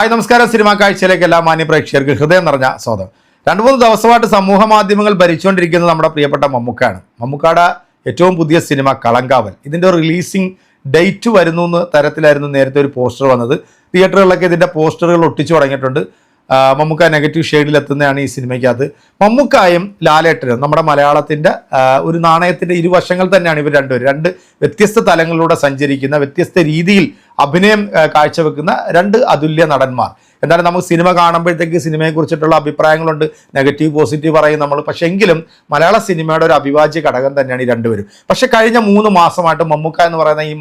Hi നമസ്കാരം. Cinema കാഴ്ചയിലേക്ക് എല്ലാ മാന്യ പ്രേക്ഷകർക്ക് ഹൃദയം നിറഞ്ഞ സ്വാഗതം. രണ്ടു മൂന്ന് ദിവസമായിട്ട് സമൂഹ മാധ്യമങ്ങൾ ഭരിച്ചുകൊണ്ടിരിക്കുന്നത് നമ്മുടെ പ്രിയപ്പെട്ട മമ്മൂക്കാണ്. മമ്മൂക്കാട ഏറ്റവും പുതിയ സിനിമ കളങ്കാവൽ. ഇതിന്റെ റിലീസിംഗ് ഡേറ്റ് വരുന്നു എന്ന തരത്തിലായിരുന്നു നേരത്തെ ഒരു പോസ്റ്റർ വന്നത്. തിയേറ്ററുകളിലൊക്കെ ഇതിന്റെ പോസ്റ്ററുകൾ ഒട്ടിച്ചു തുടങ്ങിയിട്ടുണ്ട്. മമ്മൂക്ക നെഗറ്റീവ് ഷെയ്ഡിൽ എത്തുന്നതാണ് ഈ സിനിമയ്ക്കകത്ത്. മമ്മൂക്കായും ലാലേട്ടനും നമ്മുടെ മലയാളത്തിന്റെ ഒരു നാണയത്തിന്റെ ഇരുവശങ്ങൾ തന്നെയാണ് ഇവർ രണ്ടുപേരും. രണ്ട് വ്യത്യസ്ത തലങ്ങളിലൂടെ സഞ്ചരിക്കുന്ന വ്യത്യസ്ത രീതിയിൽ അഭിനയം കാഴ്ചവെക്കുന്ന രണ്ട് അതുല്യ നടന്മാർ. എന്തായാലും നമുക്ക് സിനിമ കാണുമ്പോഴത്തേക്ക് സിനിമയെ കുറിച്ചിട്ടുള്ള അഭിപ്രായങ്ങളുണ്ട്. നെഗറ്റീവ് പോസിറ്റീവ് പറയും നമ്മൾ. പക്ഷേ എങ്കിലും മലയാള സിനിമയുടെ ഒരു അവിഭാജ്യ ഘടകം തന്നെയാണ് ഈ രണ്ടുപേരും. പക്ഷേ കഴിഞ്ഞ മൂന്ന് മാസമായിട്ട് മമ്മൂക്ക എന്ന് പറയുന്ന ഈ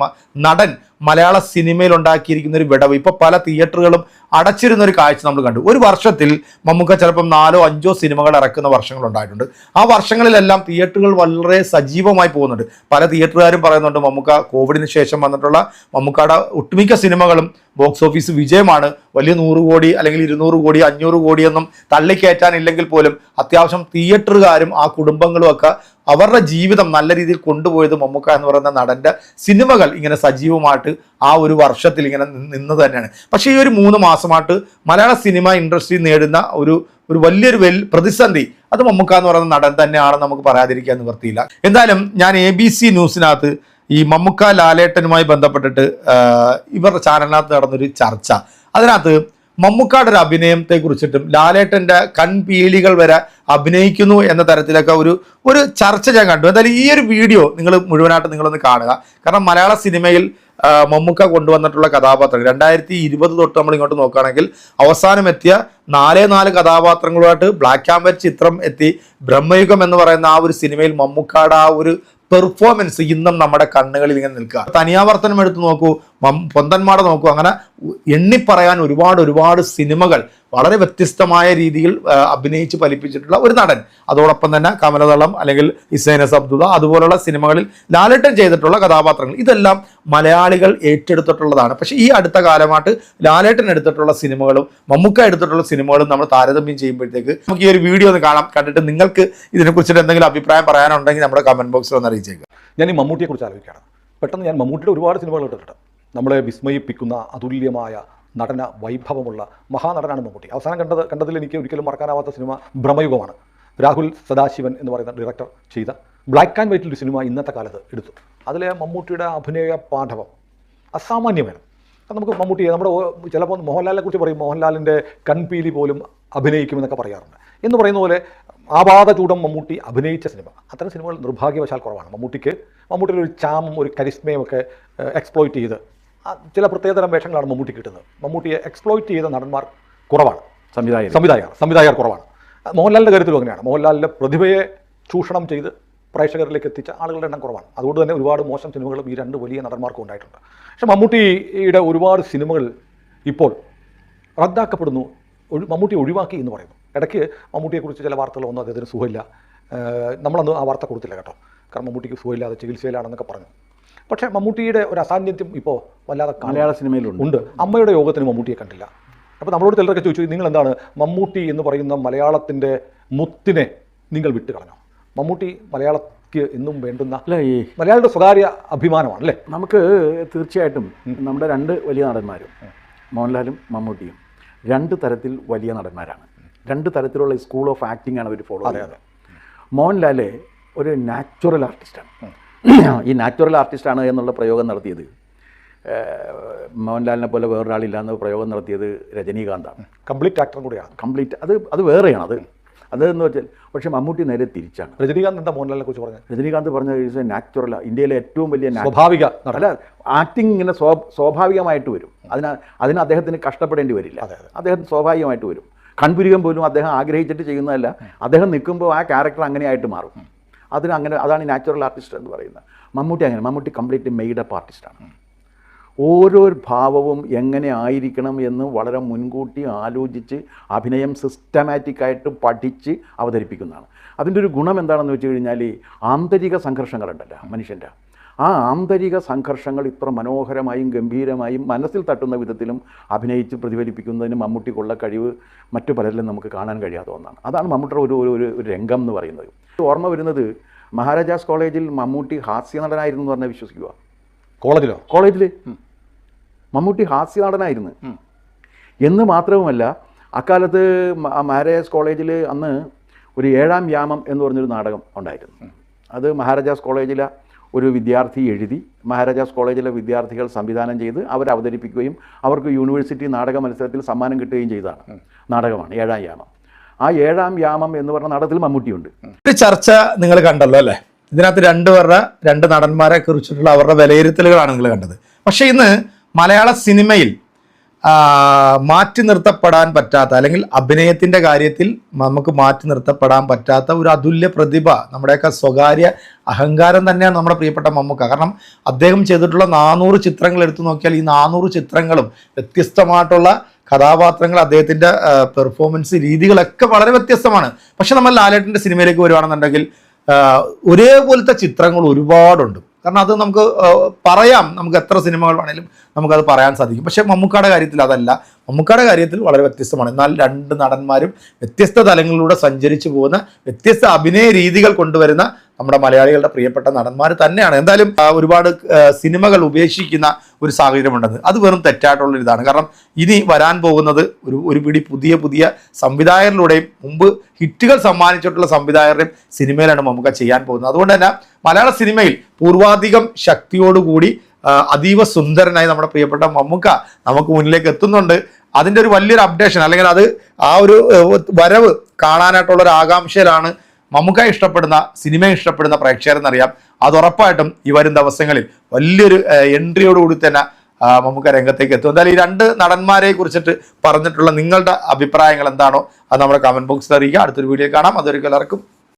നടൻ മലയാള സിനിമയിൽ ഉണ്ടാക്കിയിരിക്കുന്ന ഒരു വിടവ്. ഇപ്പൊ പല തിയേറ്ററുകളും അടച്ചിരുന്ന ഒരു കാഴ്ച നമ്മൾ കണ്ടു. ഒരു വർഷത്തിൽ മമ്മൂക്ക ചിലപ്പം നാലോ അഞ്ചോ സിനിമകൾ ഇറക്കുന്ന വർഷങ്ങൾ ഉണ്ടായിട്ടുണ്ട്. ആ വർഷങ്ങളിലെല്ലാം തിയേറ്ററുകൾ വളരെ സജീവമായി പോകുന്നുണ്ട്. പല തിയേറ്ററുകാരും പറയുന്നുണ്ട് മമ്മൂക്ക കോവിഡിന് ശേഷം വന്നിട്ടുള്ള മമ്മൂക്കയുടെ ഒട്ടുമിക്ക സിനിമകളും ബോക്സ് ഓഫീസ് വിജയമാണ്. വലിയ നൂറ് കോടി അല്ലെങ്കിൽ ഇരുന്നൂറ് കോടി അഞ്ഞൂറ് കോടിയൊന്നും തള്ളിക്കയറ്റാനില്ലെങ്കിൽ പോലും അത്യാവശ്യം തിയേറ്ററുകാരും ആ കുടുംബങ്ങളും ഒക്കെ അവരുടെ ജീവിതം നല്ല രീതിയിൽ കൊണ്ടുപോയത് മമ്മൂക്ക എന്ന് പറയുന്ന നടന്റെ സിനിമകൾ ഇങ്ങനെ സജീവമായിട്ട് ആ ഒരു വർഷത്തിൽ ഇങ്ങനെ നിന്ന് തന്നെയാണ്. പക്ഷേ ഈ ഒരു മൂന്ന് മാസമായിട്ട് മലയാള സിനിമ ഇൻഡസ്ട്രി നേടുന്ന ഒരു ഒരു വലിയൊരു വെൽ പ്രതിസന്ധി അത് മമ്മൂക്ക എന്ന് പറയുന്ന നടൻ തന്നെയാണെന്ന് നമുക്ക് പറയാതിരിക്കാൻ നിവർത്തിയില്ല എന്തായാലും ഞാൻ എ ബി സി ന്യൂസിനകത്ത് ഈ മമ്മുക്ക ലാലേട്ടനുമായി ബന്ധപ്പെട്ടിട്ട് ഇവരുടെ ചാനലിനകത്ത് നടന്നൊരു ചർച്ച. അതിനകത്ത് മമ്മൂക്കായുടെ ഒരു അഭിനയത്തെ കുറിച്ചിട്ടും ലാലേട്ടന്റെ കൺപീലികൾ വരെ അഭിനയിക്കുന്നു എന്ന തരത്തിലൊക്കെ ഒരു ഒരു ചർച്ച ഞാൻ കണ്ടു. എന്തായാലും ഈ ഒരു വീഡിയോ നിങ്ങൾ മുഴുവനായിട്ട് നിങ്ങളൊന്ന് കാണുക. കാരണം മലയാള സിനിമയിൽ മമ്മുക്ക കൊണ്ടുവന്നിട്ടുള്ള കഥാപാത്രങ്ങൾ രണ്ടായിരത്തി ഇരുപത് തൊട്ട് നമ്മൾ ഇങ്ങോട്ട് നോക്കുകയാണെങ്കിൽ അവസാനം എത്തിയ നാലേ നാല് കഥാപാത്രങ്ങളുമായിട്ട് ബ്ലാക്ക് ആൻഡ് വൈറ്റ് ചിത്രം എത്തി. ബ്രഹ്മയുഗം എന്ന് പറയുന്ന ആ ഒരു സിനിമയിൽ മമ്മൂക്കാട് ആ ഒരു പെർഫോമൻസ് ഇന്നും നമ്മുടെ കണ്ണുകളിൽ ഇങ്ങനെ നിൽക്കുക. തനിയാവർത്തനം എടുത്ത് നോക്കൂ പൊന്തന്മാടെ നോക്കൂ അങ്ങനെ എണ്ണിപ്പറയാൻ ഒരുപാട് ഒരുപാട് സിനിമകൾ വളരെ വ്യത്യസ്തമായ രീതിയിൽ അഭിനയിച്ച് ഫലിപ്പിച്ചിട്ടുള്ള ഒരു നടൻ. അതോടൊപ്പം തന്നെ കമലതളം അല്ലെങ്കിൽ ഇസൈനസ് അബ്ദുള്ള അതുപോലുള്ള സിനിമകളിൽ ലാലേട്ടൻ ചെയ്തിട്ടുള്ള കഥാപാത്രങ്ങൾ. ഇതെല്ലാം മലയാളികൾ ഏറ്റെടുത്തിട്ടുള്ളതാണ്. പക്ഷേ ഈ അടുത്ത കാലമായിട്ട് ലാലേട്ടൻ എടുത്തിട്ടുള്ള സിനിമകളും മമ്മൂക്ക എടുത്തിട്ടുള്ള സിനിമകളും നമ്മൾ താരതമ്യം ചെയ്യുമ്പോഴത്തേക്ക് നമുക്ക് ഈ ഒരു വീഡിയോ ഒന്ന് കാണാം. കണ്ടിട്ട് നിങ്ങൾക്ക് ഇതിനെക്കുറിച്ചിട്ട് എന്തെങ്കിലും അഭിപ്രായം പറയാനുണ്ടെങ്കിൽ നമ്മുടെ കമന്റ് ബോക്സിൽ ഒന്ന് അറിയിച്ചേക്കുക ഞാൻ ഈ മമ്മൂട്ടിയെക്കുറിച്ച് ആലോചിക്കുകയാണ്. പെട്ടെന്ന് ഞാൻ മമ്മൂട്ടിയുടെ ഒരുപാട് സിനിമകൾ ഇട്ടിട്ടുണ്ട്. നമ്മളെ വിസ്മയിപ്പിക്കുന്ന അതുല്യമായ നടന വൈഭവമുള്ള മഹാനടനാണ് മമ്മൂട്ടി. അവസാനം കണ്ടത് കണ്ടതിൽ എനിക്ക് ഒരിക്കലും മറക്കാനാവാത്ത സിനിമ ഭ്രമയുഗമാണ് രാഹുൽ സദാശിവൻ എന്ന് പറയുന്ന ഡയറക്ടർ ചെയ്ത ബ്ലാക്ക് ആൻഡ് വൈറ്റിൽ ഒരു സിനിമ ഇന്നത്തെ കാലത്ത് എടുത്തു. അതിലെ മമ്മൂട്ടിയുടെ അഭിനയ പാഠവം അസാമാന്യമാണ്. നമുക്ക് മമ്മൂട്ടി നമ്മുടെ ചിലപ്പോൾ മോഹൻലാലിനെ കുറിച്ച് പറയും മോഹൻലാലിന്റെ കൺപീലി പോലും അഭിനയിക്കുമെന്നൊക്കെ പറയാറുണ്ട്. എന്ന് പറയുന്ന പോലെ ആപാത ചൂടം മമ്മൂട്ടി അഭിനയിച്ച സിനിമ. അത്തരം സിനിമകൾ നിർഭാഗ്യവശാൽ കുറവാണ്. മമ്മൂട്ടിക്ക് മമ്മൂട്ടിയുടെ ഒരു ചാമും ഒരു കരിസ്മയും ഒക്കെ എക്സ്പ്ലോയിറ്റ് ചെയ്ത് ചില പ്രത്യേകതരം വേഷങ്ങളാണ് മമ്മൂട്ടി കിട്ടുന്നത്. മമ്മൂട്ടിയെ എക്സ്പ്ലോയിറ്റ് ചെയ്ത നടന്മാർ കുറവാണ്. സംവിധായകർ. സംവിധായകർ സംവിധായകർ കുറവാണ്. മോഹൻലാലിന്റെ കാര്യത്തിലും അങ്ങനെയാണ്. മോഹൻലാലിന്റെ പ്രതിഭയെ ചൂഷണം ചെയ്ത് പ്രേക്ഷകരിലേക്ക് എത്തിച്ച ആളുകളുടെ എണ്ണം കുറവാണ്. അതുകൊണ്ട് തന്നെ ഒരുപാട് മോശം സിനിമകളും ഈ രണ്ട് വലിയ നടന്മാർക്കും ഉണ്ടായിട്ടുണ്ട്. പക്ഷെ മമ്മൂട്ടിയുടെ ഒരുപാട് സിനിമകൾ ഇപ്പോൾ റദ്ദാക്കപ്പെടുന്നു ഒഴി മമ്മൂട്ടി ഒഴിവാക്കി എന്ന് പറയുന്നു. ഇടയ്ക്ക് മമ്മൂട്ടിയെക്കുറിച്ച് ചില വാർത്തകൾ വന്നു അദ്ദേഹത്തിന് സുഖമില്ല. നമ്മളൊന്നും നമ്മളന്ന് ആ വാർത്ത കൊടുത്തില്ല കേട്ടോ. കാരണം മമ്മൂട്ടിക്ക് സുഖമില്ലാതെ ചികിത്സയിലാണെന്നൊക്കെ പറഞ്ഞു. പക്ഷേ മമ്മൂട്ടിയുടെ ഒരു അസാന്നിധ്യം ഇപ്പോൾ വല്ലാതെ. മലയാള സിനിമയിലുണ്ട്. ഉണ്ട്. അമ്മയുടെ യോഗത്തിന് മമ്മൂട്ടിയെ കണ്ടില്ല. അപ്പോൾ നമ്മളോട് ചിലരൊക്കെ ചോദിച്ചു നിങ്ങൾ എന്താണ് മമ്മൂട്ടി എന്ന് പറയുന്ന മലയാളത്തിന്റെ മുത്തിനെ നിങ്ങൾ വിട്ട് കളഞ്ഞോ? മമ്മൂട്ടി മലയാളക്ക് എന്നും വേണ്ടുന്ന അല്ല ഈ മലയാളിയുടെ സ്വകാര്യ അഭിമാനമാണ് അല്ലേ? നമുക്ക് തീർച്ചയായിട്ടും നമ്മുടെ രണ്ട് വലിയ നടന്മാരും മോഹൻലാലും മമ്മൂട്ടിയും രണ്ട് തരത്തിൽ വലിയ നടന്മാരാണ്. രണ്ട് തരത്തിലുള്ള സ്കൂൾ ഓഫ് ആക്ടിംഗ് ആണ് അവർ ഫോളോ ചെയ്യുന്നത്. മോഹൻലാൽ ഒരു നാച്ചുറൽ ആർട്ടിസ്റ്റാണ്. ഈ നാച്ചുറൽ ആർട്ടിസ്റ്റാണ് എന്നുള്ള പ്രയോഗം നടത്തിയത്. മോഹൻലാലിനെ പോലെ വേറൊരാളില്ല എന്ന് പ്രയോഗം നടത്തിയത് രജനീകാന്താണ്. കംപ്ലീറ്റ് ആക്ടർ കൂടിയാണ്. കംപ്ലീറ്റ്. അത് അത് വേറെയാണ്. അത് അതെന്ന് വെച്ചാൽ പക്ഷേ മമ്മൂട്ടി നേരെ തിരിച്ചാണ്. രജനീകാന്ത് എന്താ മോഹൻലാലിനെ കുറിച്ച് പറഞ്ഞത്? രജനീകാന്ത് പറഞ്ഞ ഈസ് നാച്ചുറൽ ഇന്ത്യയിലെ ഏറ്റവും വലിയ സ്വാഭാവിക. അല്ല ആക്ടിങ് ഇങ്ങനെ സ്വ സ്വാഭാവികമായിട്ട് വരും. അതിന് അതിന് അദ്ദേഹത്തിന് കഷ്ടപ്പെടേണ്ടി വരില്ല. അദ്ദേഹം സ്വാഭാവികമായിട്ട് വരും. കൺപുരികം പോലും അദ്ദേഹം ആഗ്രഹിച്ചിട്ട് ചെയ്യുന്നതല്ല. അദ്ദേഹം നിൽക്കുമ്പോൾ ആ ക്യാരക്ടർ അങ്ങനെയായിട്ട് മാറും. അതിന് അങ്ങനെ അതാണ് നാച്ചുറൽ ആർട്ടിസ്റ്റ് എന്ന് പറയുന്നത്. മമ്മൂട്ടി അങ്ങനെ മമ്മൂട്ടി കംപ്ലീറ്റ്ലി മെയ്ഡ് അപ്പ് ആർട്ടിസ്റ്റാണ് ഓരോ ഭാവവും എങ്ങനെ ആയിരിക്കണം എന്ന് വളരെ മുൻകൂട്ടി ആലോചിച്ച് അഭിനയം സിസ്റ്റമാറ്റിക്കായിട്ട് പഠിച്ച് അവതരിപ്പിക്കുന്നതാണ്. അതിന്റെ ഒരു ഗുണം എന്താണെന്ന് വെച്ച് കഴിഞ്ഞാൽ ആന്തരിക സംഘർഷങ്ങളുണ്ടല്ലോ മനുഷ്യന്റെ. ആ ആന്തരിക സംഘർഷങ്ങൾ ഇത്ര മനോഹരമായും ഗംഭീരമായും മനസ്സിൽ തട്ടുന്ന വിധത്തിലും അഭിനയിച്ച് പ്രതിഫലിപ്പിക്കുന്നതിന് മമ്മൂട്ടിക്കുള്ള കഴിവ് മറ്റു പലരിലും നമുക്ക് കാണാൻ കഴിയാത്ത ഒന്നാണ്. അതാണ് മമ്മൂട്ടിയുടെ ഒരു- ഒരു രംഗം എന്ന് പറയുന്നത്. ഓർമ്മ വരുന്നത് മഹാരാജാസ് കോളേജിൽ മമ്മൂട്ടി ഹാസ്യ നടനായിരുന്നു എന്ന് പറഞ്ഞാൽ വിശ്വസിക്കുക. കോളേജിലോ? കോളേജിൽ മമ്മൂട്ടി ഹാസ്യ നടനായിരുന്നു. എന്ന് മാത്രവുമല്ല അക്കാലത്ത് മഹാരാജാസ് കോളേജിൽ അന്ന് ഒരു ഏഴാം യാമം എന്ന് പറഞ്ഞൊരു നാടകം ഉണ്ടായിരുന്നു. അത് മഹാരാജാസ് കോളേജിലെ ഒരു വിദ്യാർത്ഥി എഴുതി മഹാരാജാസ് കോളേജിലെ വിദ്യാർത്ഥികൾ സംവിധാനം ചെയ്ത് അവർ അവതരിപ്പിക്കുകയും അവർക്ക് യൂണിവേഴ്സിറ്റി നാടക മത്സരത്തിൽ സമ്മാനം കിട്ടുകയും ചെയ്തതാണ് നാടകമാണ് ഏഴാം യാമം. ആ ഏഴാം യാമം എന്ന് പറഞ്ഞ നടത്തിൽ മമ്മൂട്ടിയുണ്ട്. ഒരു ചർച്ച നിങ്ങൾ കണ്ടല്ലോ അല്ലേ? ഇതിനകത്ത് രണ്ടുപേരുടെ രണ്ട് നടന്മാരെ കുറിച്ചിട്ടുള്ള അവരുടെ വിലയിരുത്തലുകളാണ് നിങ്ങൾ കണ്ടത്. പക്ഷെ ഇന്ന് മലയാള സിനിമയിൽ മാറ്റി നിർത്തപ്പെടാൻ പറ്റാത്ത അല്ലെങ്കിൽ അഭിനയത്തിന്റെ കാര്യത്തിൽ നമുക്ക് മാറ്റി നിർത്തപ്പെടാൻ പറ്റാത്ത ഒരു അതുല്യ പ്രതിഭ നമ്മുടെയൊക്കെ സ്വകാര്യ അഹങ്കാരം തന്നെയാണ് നമ്മുടെ പ്രിയപ്പെട്ട മമ്മൂക്ക. കാരണം അദ്ദേഹം ചെയ്തിട്ടുള്ള നാനൂറ് ചിത്രങ്ങൾ എടുത്തു നോക്കിയാൽ ഈ നാനൂറ് ചിത്രങ്ങളും വ്യത്യസ്തമായിട്ടുള്ള കഥാപാത്രങ്ങൾ അദ്ദേഹത്തിന്റെ പെർഫോമൻസ് രീതികളൊക്കെ വളരെ വ്യത്യസ്തമാണ്. പക്ഷെ നമ്മൾ ലാലേട്ടന്റെ സിനിമയിലേക്ക് വരുവാണെന്നുണ്ടെങ്കിൽ ഒരേപോലത്തെ ചിത്രങ്ങൾ ഒരുപാടുണ്ട്. കാരണം അത് നമുക്ക് പറയാം നമുക്ക് എത്ര സിനിമകൾ വേണേലും നമുക്കത് പറയാൻ സാധിക്കും. പക്ഷേ മമ്മൂക്കയുടെ കാര്യത്തിൽ അതല്ല. മമ്മൂക്കയുടെ കാര്യത്തിൽ വളരെ വ്യത്യസ്തമാണ്. എന്നാൽ രണ്ട് നടന്മാരും വ്യത്യസ്ത തലങ്ങളിലൂടെ സഞ്ചരിച്ചു പോകുന്ന വ്യത്യസ്ത അഭിനയ രീതികൾ കൊണ്ടുവരുന്ന നമ്മുടെ മലയാളികളുടെ പ്രിയപ്പെട്ട നടന്മാർ തന്നെയാണ്. എന്തായാലും ഒരുപാട് സിനിമകൾ ഉപേക്ഷിക്കുന്ന ഒരു സാഹചര്യമുണ്ടെന്ന് അത് വെറും തെറ്റായിട്ടുള്ള ഇതാണ് കാരണം ഇനി വരാൻ പോകുന്നത് ഒരു ഒരു പിടി പുതിയ പുതിയ സംവിധായകരിലൂടെയും മുമ്പ് ഹിറ്റുകൾ സമ്മാനിച്ചിട്ടുള്ള സംവിധായകരുടെയും സിനിമയിലാണ് മമ്മൂക്ക ചെയ്യാൻ പോകുന്നത്. അതുകൊണ്ട് തന്നെ മലയാള സിനിമയിൽ പൂർവാധികം ശക്തിയോടുകൂടി അതീവ സുന്ദരനായി നമ്മുടെ പ്രിയപ്പെട്ട മമ്മൂക്ക നമുക്ക് മുന്നിലേക്ക് എത്തുന്നുണ്ട്. അതിന്റെ ഒരു വലിയൊരു അപ്ഡേഷൻ അല്ലെങ്കിൽ അത് ആ ഒരു വരവ് കാണാനായിട്ടുള്ള ഒരു ആകാംക്ഷയിലാണ് മമ്മൂക്ക ഇഷ്ടപ്പെടുന്ന സിനിമ ഇഷ്ടപ്പെടുന്ന പ്രേക്ഷകരെന്നറിയാം. അത് ഉറപ്പായിട്ടും ഈ വരും ദിവസങ്ങളിൽ വലിയൊരു എൻട്രിയോടുകൂടി തന്നെ മമ്മുക്ക രംഗത്തേക്ക് എത്തും. എന്തായാലും ഈ രണ്ട് നടന്മാരെ കുറിച്ചിട്ട് പറഞ്ഞിട്ടുള്ള നിങ്ങളുടെ അഭിപ്രായങ്ങൾ എന്താണോ അത് നമ്മുടെ കമന്റ് ബോക്സിൽ അറിയിക്കുക. അടുത്തൊരു വീഡിയോ കാണാം. അതൊരിക്കലും ഇറക്കും